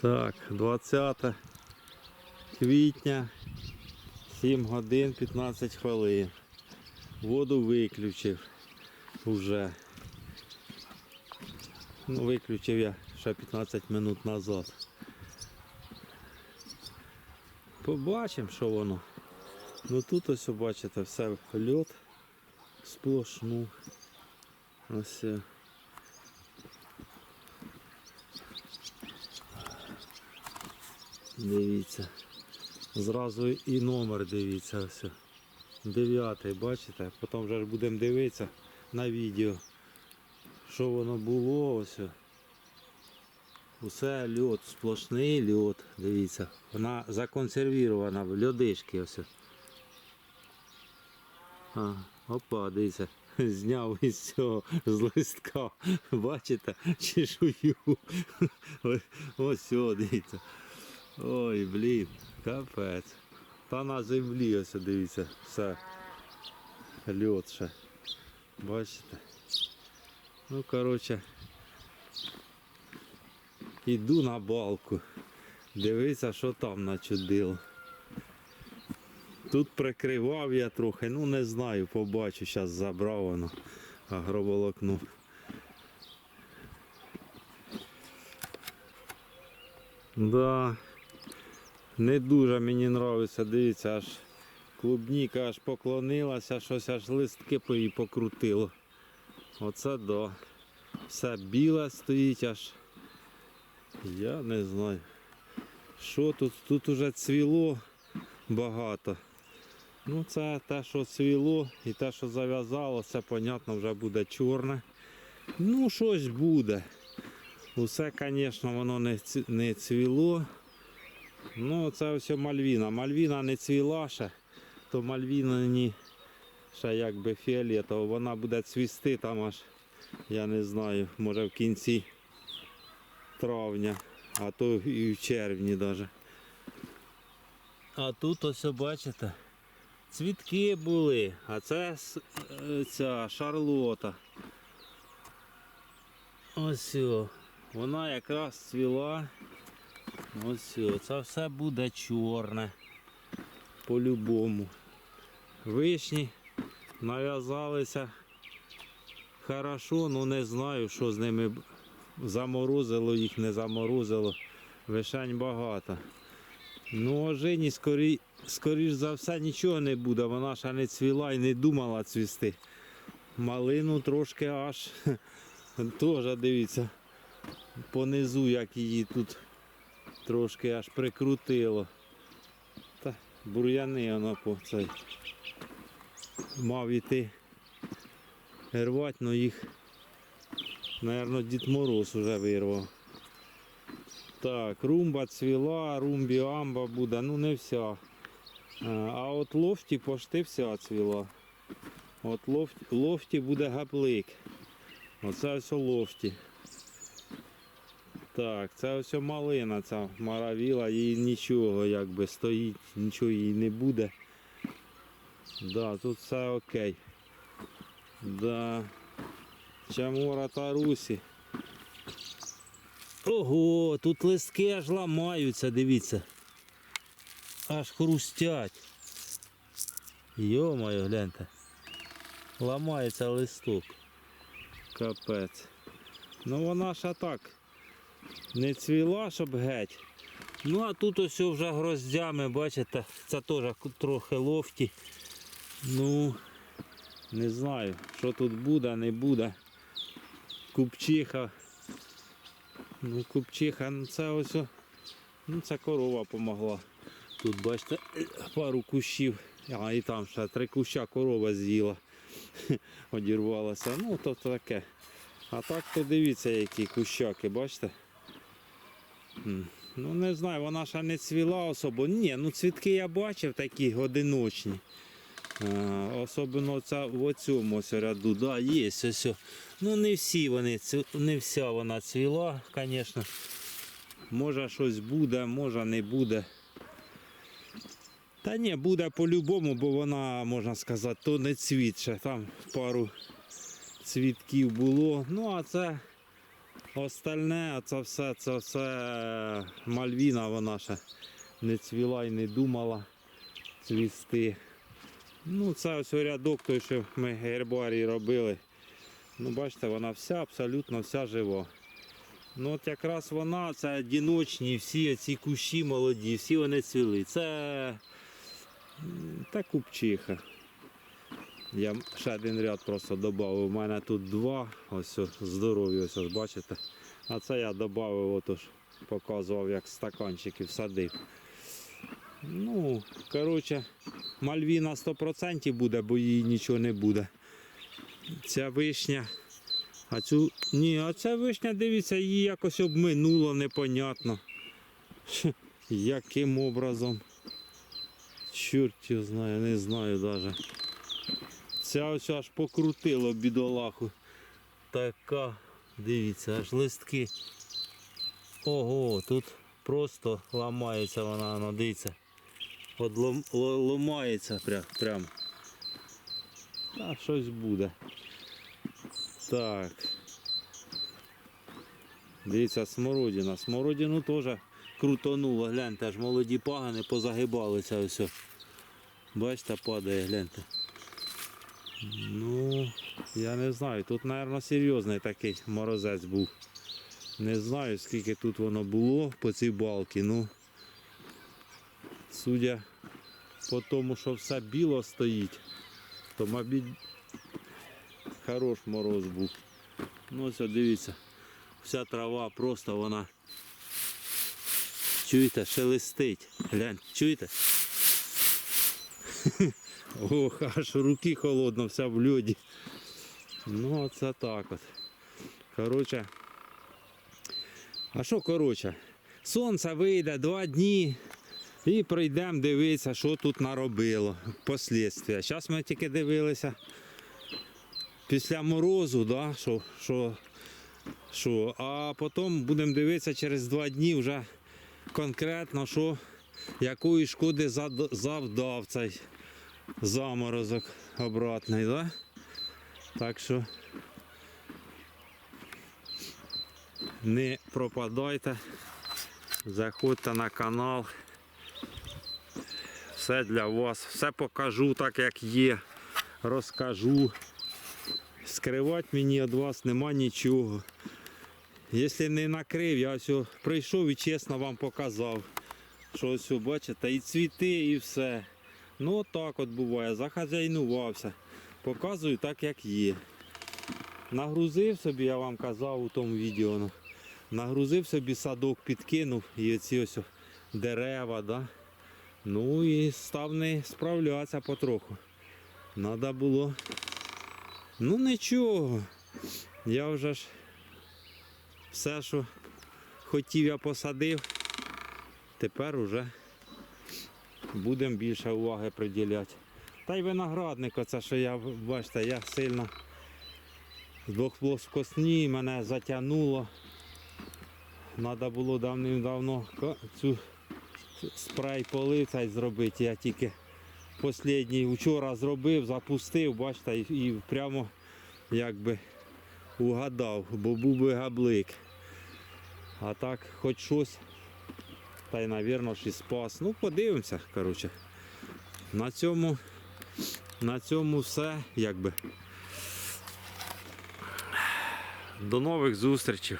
Так, 20 квітня, 7 годин 15 хвилин. Воду виключив уже. Ну, виключив я ще 15 минут назад. Побачимо, що воно. Ну тут ось бачите, все льот сплошну. Ось. Дивіться. Зразу і номер дивіться ось. Дев'ятий, бачите? Потім вже будемо дивитися на відео, що воно було ось. Усе льот, сплошний льот, дивіться. Вона законсервірована в льодишки ось. А, опа, дивіться. Зняв із цього з листка. Бачите, чешую. Ось- Ось, дивіться. Ой, блін, капець. Та на землі ось дивіться, все. Льот ще. Бачите? Ну, коротше, іду на балку. Дивися, що там начудило. Тут прикривав я трохи, ну не знаю, побачу, зараз забрав воно агроволокно. Да. Не дуже мені подобається, дивіться, аж клубніка аж поклонилася, щось аж листки по їй покрутило. Оце да. Все біле стоїть аж. Я не знаю. Що тут? Тут уже цвіло багато. Ну це те, що цвіло і те, що зав'язало, це, понятно, вже буде чорне. Ну, щось буде. Усе, звісно, воно не цвіло. Ну, це все Мальвіна. Мальвіна не цвіла ще, то Мальвіна ще якби фіолетово. Вона буде цвісти там аж, я не знаю, може в кінці травня, а то і в червні навіть. А тут ось бачите, цвітки були, а це е, ця шарлота. Ось вона якраз цвіла. Ось о, це все буде чорне. По-любому. Вишні нав'язалися хорошо, ну не знаю, що з ними заморозило їх, не заморозило. Вишень багато. Ну, ожині скорі, скоріш за все нічого не буде, вона ще не цвіла і не думала цвісти. Малину трошки аж теж дивіться, понизу, як її тут трошки аж прикрутило. Та бур'яни воно по цей. Мав іти рвати, але їх, мабуть, Дід Мороз вже вирвав. Так, румба цвіла, румбі амба буде, ну не вся. А, А от лофті пошти вся цвіла. От лофті, лофті буде гаплик. Оце ось лофті. Так, це ось малина, ця маравіла, їй нічого якби стоїть, нічого їй не буде. Да, тут все окей. Да. Чамора та русі. Ого, тут листки аж ламаються, дивіться. Аж хрустять. Йо-моє, гляньте. Ламається листок. Капець. Ну вона ж так не цвіла, щоб геть. Ну а тут ось вже гроздями, бачите, це теж трохи лофті. Ну, не знаю, що тут буде, не буде. Купчиха. Ну, купчиха, ну це ось. Ну, це корова помогла. Тут, бачите, пару кущів. А і там ще три куща корова з'їла. Одірвалася. Ну, то таке. А так то дивіться, які кущаки, бачите? Ну не знаю, вона ще не цвіла особо. Ні, ну цвітки я бачив такі одиночні. Особливо ця в цьому ось ряду. Да, є ось. Ну не всі вони, не вся вона цвіла, звісно. Може щось буде, може не буде. Та ні, буде по-любому, бо вона, можна сказати, то не цвітче. Там пару цвітків було. Ну а це Остальне, це все, це все мальвіна, вона ще не цвіла і не думала цвісти. Ну, це ось рядок той, що ми гербарій робили. Ну, бачите, вона вся, абсолютно вся жива. Ну от якраз вона, це одиночні, всі ці кущі молоді, всі вони цвіли. Це та купчиха. Я ще один ряд просто додав. У мене тут два, ось здорові, ось ось бачите. А це я додав, отож, показував, як стаканчиків садив. Ну, коротше, мальвіна 100% буде, бо їй нічого не буде. Ця вишня. А цю. Ні, а ця вишня, дивіться, її якось обминуло, непонятно. Яким образом? Чорт його знає, не знаю навіть. Ця ось аж покрутило бідолаху. Така, дивіться, аж листки. Ого, тут просто ламається вона, ну, дивіться. От лом, ло- ломається прям. прям. А щось буде. Так. Дивіться, смородина. Смородину теж крутонуло, гляньте, аж молоді пагани позагибалися ось. Бачите, падає, гляньте. Ну, я не знаю. Тут, мабуть, серйозний такий морозець був. Не знаю, скільки тут воно було по цій балці. Ну, судя по тому, що все біло стоїть, то, мабуть, хорош мороз був. Ну, ось дивіться, вся трава просто вона. Чуєте, шелестить. Глянь, чуєте? Ох, аж руки холодно, вся в льоді. Ну, оце так от. Коротше. А що коротше? Сонце вийде два дні і прийдемо дивитися, що тут наробило. Послідствия. Зараз ми тільки дивилися після морозу, да, що, що, що. а потім будемо дивитися через два дні вже конкретно, що якої шкоди завдав цей заморозок обратний, да? Так що не пропадайте, заходьте на канал. Все для вас, все покажу так, як є, розкажу. Скривати мені від вас нема нічого. Якщо не накрив, я о прийшов і чесно вам показав, що ось бачите, і цвіти, і все. Ну от так от буває, захазяйнувався. Показую так, як є. Нагрузив собі, я вам казав у тому відео. ну, Нагрузив собі садок, підкинув і оці ось дерева, да? ну і став не справлятися потроху. Надо було. Ну нічого. Я вже ж все, що хотів, я посадив. Тепер уже будемо більше уваги приділяти. Та й виноградник, оце що я, бачите, я сильно з двох плоскосні мене затягнуло. Треба було давним-давно цю спрей полив цей зробити. Я тільки останній вчора зробив, запустив, бачите, і прямо якби угадав, бо був би габлик. А так хоч щось. Та й, мабуть, і спас. Ну, подивимося, коротше. На цьому, на цьому все, якби. До нових зустрічей.